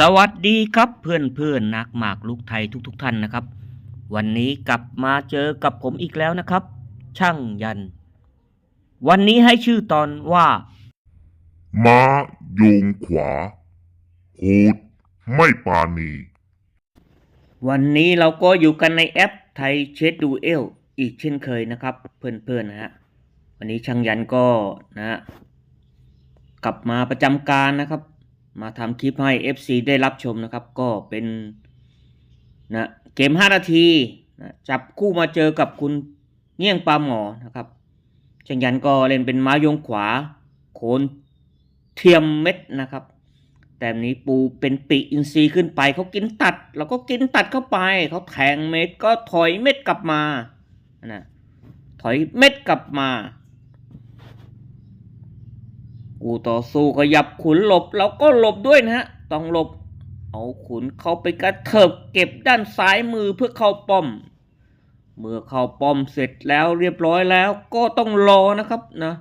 สวัสดีครับเพื่อนเพื่อนๆนักหมากลูกไทยทุกๆทท่านนะครับ วันนี้กลับมาเจอกับผมอีกแล้วนะครับ ช่างยัน วันนี้ให้ชื่อตอนว่าม้าโยงขวาโหดไม่ปราณี วันนี้เราก็อยู่กันในแอปไทยเชดดูเอลอีกเช่นเคยนะครับ เพื่อนๆนะฮะวันนี้ช่างยันก็นะฮะกลับมาประจำการนะครับ มาทำคลิปให้ FC ได้รับชมนะครับ ก็เป็นนะเกม 5 นาทีนะจับคู่มาเจอกับคุณเงี้ยงปลาหมอนะครับช่างยันก็เล่นเป็นม้ายงขวา โขนเทียมเม็ดนะครับ แต่นี้ปูเป็นปีอินทรีขึ้นไปเขากินตัดเราก็กินตัดเข้าไป เขาแทงเม็ดก็ถอยเม็ดกลับมานะถอยเม็ดกลับมา กูต่อสู้ก็ยับขุนหลบเราก็หลบด้วยนะฮะ ต้องหลบ เอาขุนเข้าไปกระเถิบเก็บด้านซ้ายมือเพื่อเข้าป้อม เมื่อเข้าป้อมเสร็จแล้วเรียบร้อยแล้วก็ต้องรอนะครับนะ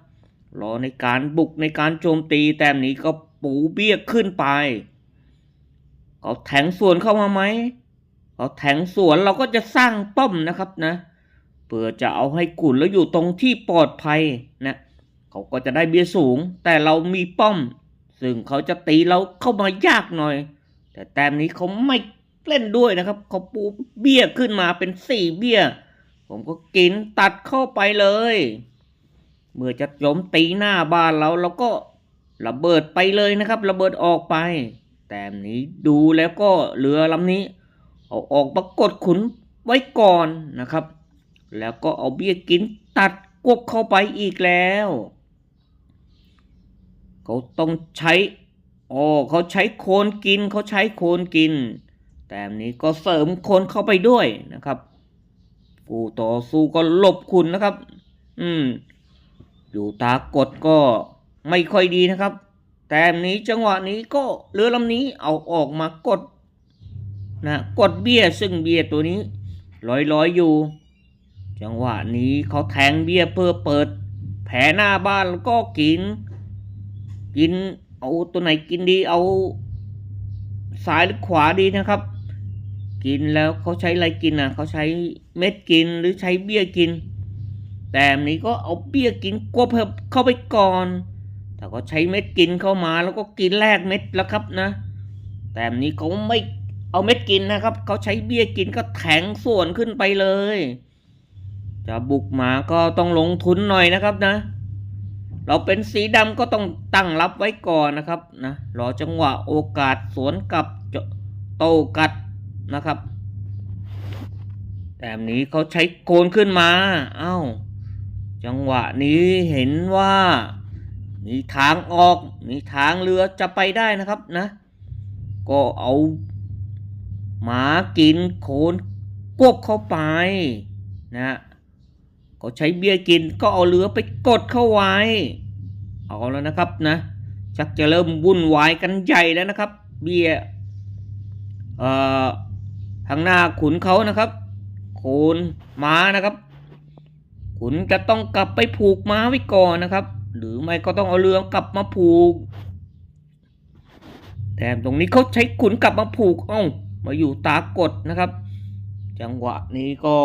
รอในการบุกในการโจมตีแต้มนี้ก็ปูเบี้ยขึ้นไป เขาแทงสวนเข้ามาไหม เขาแทงสวนเราก็จะสร้างป้อมนะครับนะ เพื่อจะเอาให้กุนแล้วอยู่ตรงที่ปลอดภัยนะ เขาก็จะได้เบียสูง แต่เรามีป้อม ซึ่งเขาจะตีเราเข้ามายากหน่อย แต่แต้มนี้เขาไม่เล่นด้วยนะครับ เขาปูเบี้ยขึ้นมาเป็นสี่เบี้ย ผมก็กินตัดเข้าไปเลย เมื่อจะโจมตีหน้าบ้านเราเราก็ระเบิดไปเลยนะครับ ระเบิดออกไป แต่นี้ดูแล้วก็เรือลำนี้ เอาออกปรากฏขุนไว้ก่อนนะครับ แล้วก็เอาเบี้ยกินตัดกวบเข้าไปอีกแล้ว เขาต้องใช้อ๋อเขาใช้โคนกินเขาใช้โคนกิน แต่อันนี้ก็เสริมโคนเข้าไปด้วยนะครับผู้ต่อสู้ก็หลบคุณนะครับ อืม อยู่ตากดก็ไม่ค่อยดีนะครับ แต่อันนี้จังหวะนี้ก็เรือลำนี้เอาออกมากดนะกดเบี้ยซึ่งเบี้ยตัวนี้ลอยๆอยอยู่ จังหวะนี้เขาแทงเบี้ยเพื่อเปิด แผลหน้าบ้านแล้วก็กิน กินเอาตัวไหนกินดีเอาซ้ายหรือขวาดีนะครับ กินแล้วเขาใช้อะไรกินอะเขาใช้เม็ดกินหรือใช้เบี้ยกิน แต่อันนี้ก็เอาเบี้ยกินกวบเข้าไปก่อนถ้าเขาใช้เม็ดกินเข้ามาแล้วก็กินแลกเม็ดแล้วครับนะ แต่อันนี้เขาไม่เอาเม็ดกินนะครับเขาใช้เบี้ยกินก็แทงส่วนขึ้นไปเลย จะบุกหมาก็ต้องลงทุนหน่อยนะครับนะ เราเป็นสีดำก็ต้องตั้งรับไว้ก่อนนะครับนะรอจังหวะโอกาสสวนกลับโตกัดนะครับแต่นี้เขาใช้โกนขึ้นมาเอ้า จังหวะนี้เห็นว่า มีทางออก มีทางเรือจะไปได้นะครับนะ ก็เอาหมากินโคนกบเข้าไปนะ ก็ใช้เบี้ยกินก็เอาเรือไปกดเข้าไว้ เอาแล้วนะครับนะชักจะเริ่มวุ่นวายกันใหญ่แล้วนะครับ เบี้ยเอ่อทางหน้าขุนเขานะครับโคนม้านะครับขุนจะต้องกลับไปผูกม้าไว้ก่อนนะครับ หรือไม่ก็ต้องเอาเรือกลับมาผูกแต่ตรงนี้เขาใช้ขุนกลับมาผูกเอ้ามาอยู่ตากดนะครับ จังหวะนี้ก็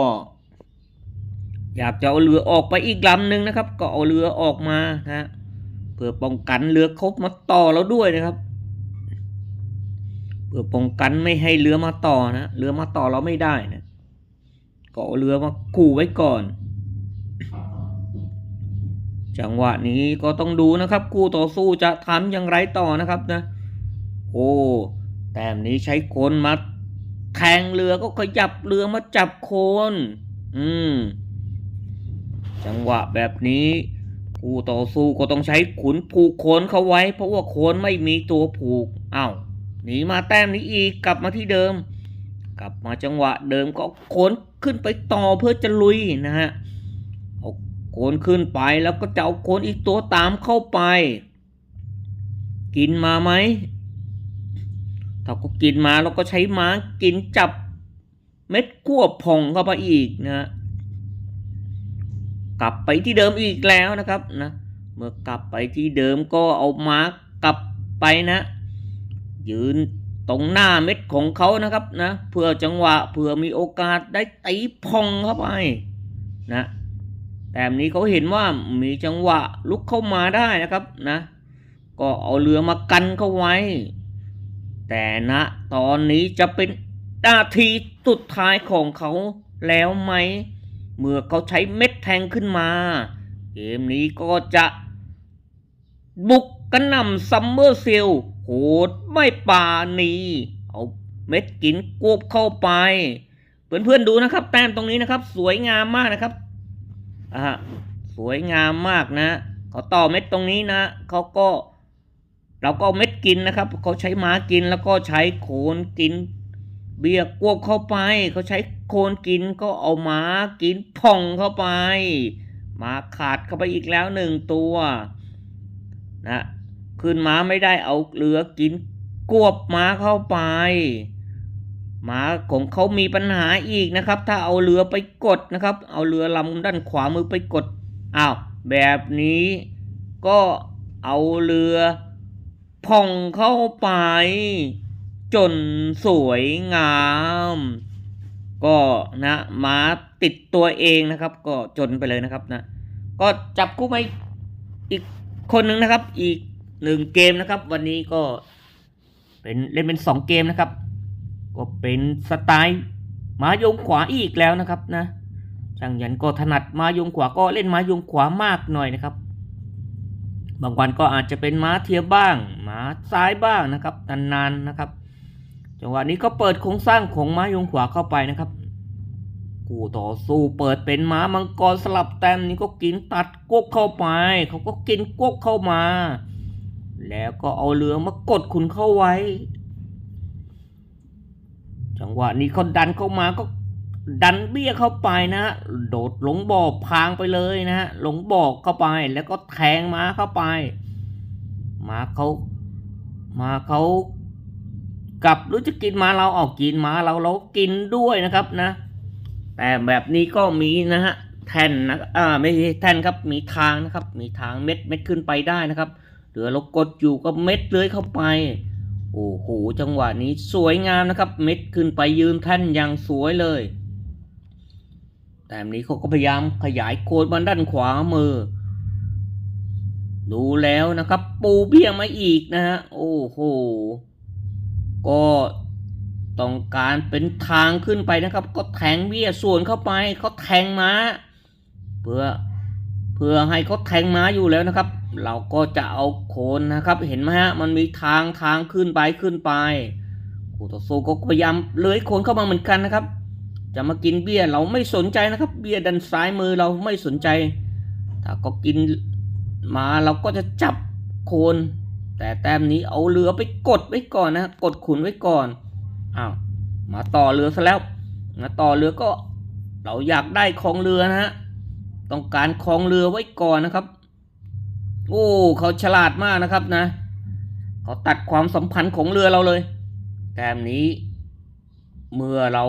อยากจะเอาเรือออกไปอีกลำหนึ่งนะครับ ก็เอาเรือออกมานะเพื่อป้องกันเรือคบมาต่อเราด้วยนะครับ เพื่อป้องกันไม่ให้เรือมาต่อนะเรือมาต่อเราไม่ได้นะก็เอาเรือมาขู่ไว้ก่อน จังหวะนี้ก็ต้องดูนะครับคู่ต่อสู้จะทำอย่างไรต่อนะครับนะโอ้แต้มนี้ใช้โคนมาแทงเรือก็ขยับเรือมาจับโคน อืม จังหวะแบบนี้คู่ต่อสู้ก็ต้องใช้ขุนผูกโคนเขาไว้ เพราะว่าโคนไม่มีตัวผูกอ้าวหนีมาแต้มนี้อีกกลับมาที่เดิม กลับมาจังหวะเดิมก็โคนขึ้นไปต่อเพื่อจะลุยนะฮะเอาโคนขึ้นไปแล้วก็จะเอาโคนอีกตัวตามเข้าไป กินมาไหมถ้าก็กินมาแล้วก็ใช้ม้ากินจับเม็ดกั้วผ่องเข้าไปอีกนะฮะ กลับไปที่เดิมอีกแล้วนะครับนะเมื่อกลับไปที่เดิมก็เอามาร์กกลับไปนะ ยืนตรงหน้าเม็ดของเขานะครับนะเพื่อจังหวะเพื่อมีโอกาสได้ตีพองเข้าไปนะแต้มนี้เขาเห็นว่ามีจังหวะลุกเข้ามาได้นะครับนะก็เอาเรือมากันเข้าไว้ แต่ณตอนนี้จะเป็นนาทีสุดท้ายของเขาแล้วไหม เมื่อเขาใช้เม็ดแทงขึ้นมา เกมนี้ก็จะบุกกระหน่ำซัมเมอร์เซลโหดไม่ปานีเอาเม็ดกินกวบเข้าไป เพื่อนๆดูนะครับ แต้มตรงนี้นะครับ สวยงามมากนะครับอ่าสวยงามมากนะเขาต่อเม็ดตรงนี้นะเขาก็เราก็เม็ดกินนะครับเขาใช้ม้ากินแล้วก็ใช้โคนกิน เบียร์กวบเข้าไป เขาใช้โคนกินก็เอาม้ากินผ่องเข้าไปม้าขาดเข้าไปอีกแล้วหนึ่งตัวนะขึ้นม้าไม่ได้เอาเรือกินกวบม้าเข้าไปม้าของเขามีปัญหาอีกนะครับ ถ้าเอาเรือไปกดนะครับ เอาเรือลำด้านขวามือไปกดอ้าวแบบนี้ก็เอาเรือผ่องเข้าไป จนสวยงาม ก็นะม้าติดตัวเองนะครับ ก็จนไปเลยนะครับนะ ก็จับคู่ไปอีกคนหนึ่งนะครับ อีกหนึ่งเกมนะครับ วันนี้ก็เป็นเล่นเป็นสองเกมนะครับ ก็เป็นสไตล์ม้ายงขวาอีกแล้วนะครับนะช่างยันก็ถนัดม้ายงขวาก็เล่นม้ายงขวามากหน่อยนะครับ บางวันก็อาจจะเป็นม้าเทียบบ้างม้าซ้ายบ้างนะครับนานๆนะครับ จังหวะนี้ก็เปิดโครงสร้างของม้ายงขวาเข้าไปนะครับ กูต่อสู้เปิดเป็นม้ามังกรสลับแต้มนี้ก็กินตัดกกเข้าไป เขาก็กินกกเข้ามา แล้วก็เอาเรือมากดขุนเข้าไว้ จังหวะนี้เขาดันเข้ามาก็ดันเบี้ยเข้าไปนะฮะโดดหลงบ่อพรางไปเลยนะฮะลงบ่อเข้าไปแล้วก็แทงม้าเข้าไป ม้าเขาม้าเขา กับหรือจะกินมาเราออกกินมาเราเรากินด้วยนะครับนะ แต่แบบนี้ก็มีนะฮะแท่นนะอ่าไม่ใช่แท่นครับมีทางนะครับ มีทางเม็ดเม็ดขึ้นไปได้นะครับเหลือเรากดอยู่ก็เม็ดเลื้อยเข้าไปโอ้โหจังหวะนี้สวยงามนะครับ เม็ดขึ้นไปยืนแท่นอย่างสวยเลย แต่นนี้เขาก็พยายามขยายโคนมาด้านขวามือ ดูแล้วนะครับ ปูเบี้ยมาอีกนะฮะโอ้โห ก็ต้องการเป็นทางขึ้นไปนะครับ ก็แทงเบี้ยส่วนเข้าไปเขาแทงม้า เพื่อเพื่อให้เขาแทงม้าอยู่แล้วนะครับ เราก็จะเอาโคนนะครับ เห็นไหมฮะมันมีทางทางขึ้นไปขึ้นไปคู่ต่อสู้ก็พยายามเลื้อยโคนเข้ามาเหมือนกันนะครับ จะมากินเบี้ยเราไม่สนใจนะครับ เบี้ยดันซ้ายมือเราไม่สนใจ ถ้าก็กินมาเราก็จะจับโคน แต่แต้มนี้เอาเรือไปกดไว้ก่อนนะกดขุนไว้ก่อนอ้าวมาต่อเรือซะแล้วมาต่อเรือก็เราอยากได้ของเรือนะฮะต้องการของเรือไว้ก่อนนะครับ โอ้เขาฉลาดมากนะครับนะเขาตัดความสัมพันธ์ของเรือเราเลยแต้มนี้ เมื่อเรา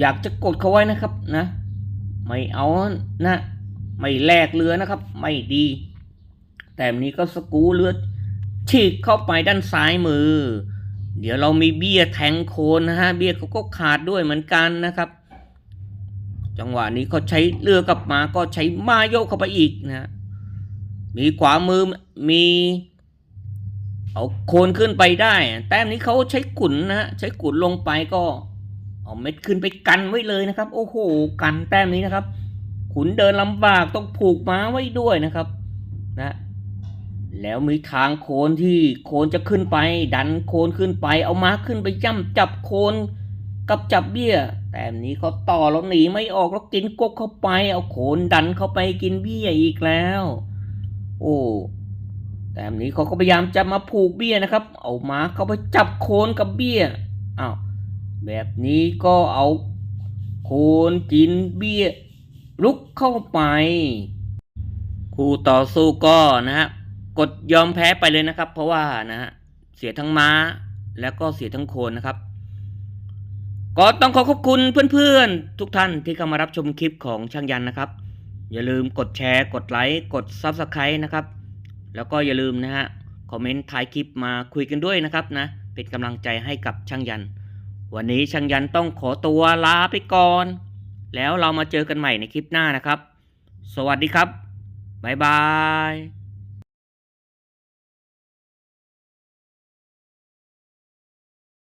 อยากจะกดเขาไว้นะครับนะ ไม่เอานะไม่แลกเรือนะครับ ไม่ดี แต่มนี้ก็สกูเลือ ฉีกเข้าไปด้านซ้ายมือ เดี๋ยวเรามีเบี้ยแทงโคนนะฮะเบี้ยเขาก็ขาดด้วยเหมือนกันนะครับ จังหวะนี้เขาใช้เรือกลับมาก็ใช้มาโยกเข้าไปอีกนะฮะมีขวามือมีเอาโคนขึ้นไปได้ แต้มนี้เขาใช้ขุนนะฮะใช้ขุนลงไปก็ เอาเม็ดขึ้นไปกันไว้เลยนะครับ โอ้โห กันแต้มนี้นะครับ ขุนเดินลำบากต้องผูกม้าไว้ด้วยนะครับ นะ แล้วมีทางโคนที่โคนจะขึ้นไป ดันโคนขึ้นไป เอาม้าขึ้นไปย่ำจับโคนกับจับเบี้ย แต่นี้เขาต่อแล้วหนีไม่ออกแล้วกินกกเข้าไป เอาโคนดันเข้าไปกินเบี้ยอีกแล้ว โอ้แต่นี้เขาก็พยายามจะมาผูกเบี้ยนะครับ เอาม้าเข้าไปจับโคนกับเบี้ยอ้าวแบบนี้ก็เอาโคนกินเบี้ยลุกเข้าไป คู่ต่อสู้ก็นะฮะ กดยอมแพ้ไปเลยนะครับ เพราะว่านะฮะเสียทั้งม้าแล้วก็เสียทั้งโคนนะครับ ก็ต้องขอขอบคุณเพื่อนๆ ทุกท่านที่เข้ามารับชมคลิปของช่างยันนะครับ อย่าลืมกดแชร์ กดไลค์กด Subscribe นะครับ แล้วก็อย่าลืมนะฮะคอมเมนต์ท้ายคลิปมาคุยกันด้วยนะครับนะเเป็นกำลังใจให้กับช่างยัน วันนี้ช่างยันต้องขอตัวลาไปก่อน แล้วเรามาเจอกันใหม่ในคลิปหน้านะครับ สวัสดีครับบ๊ายบาย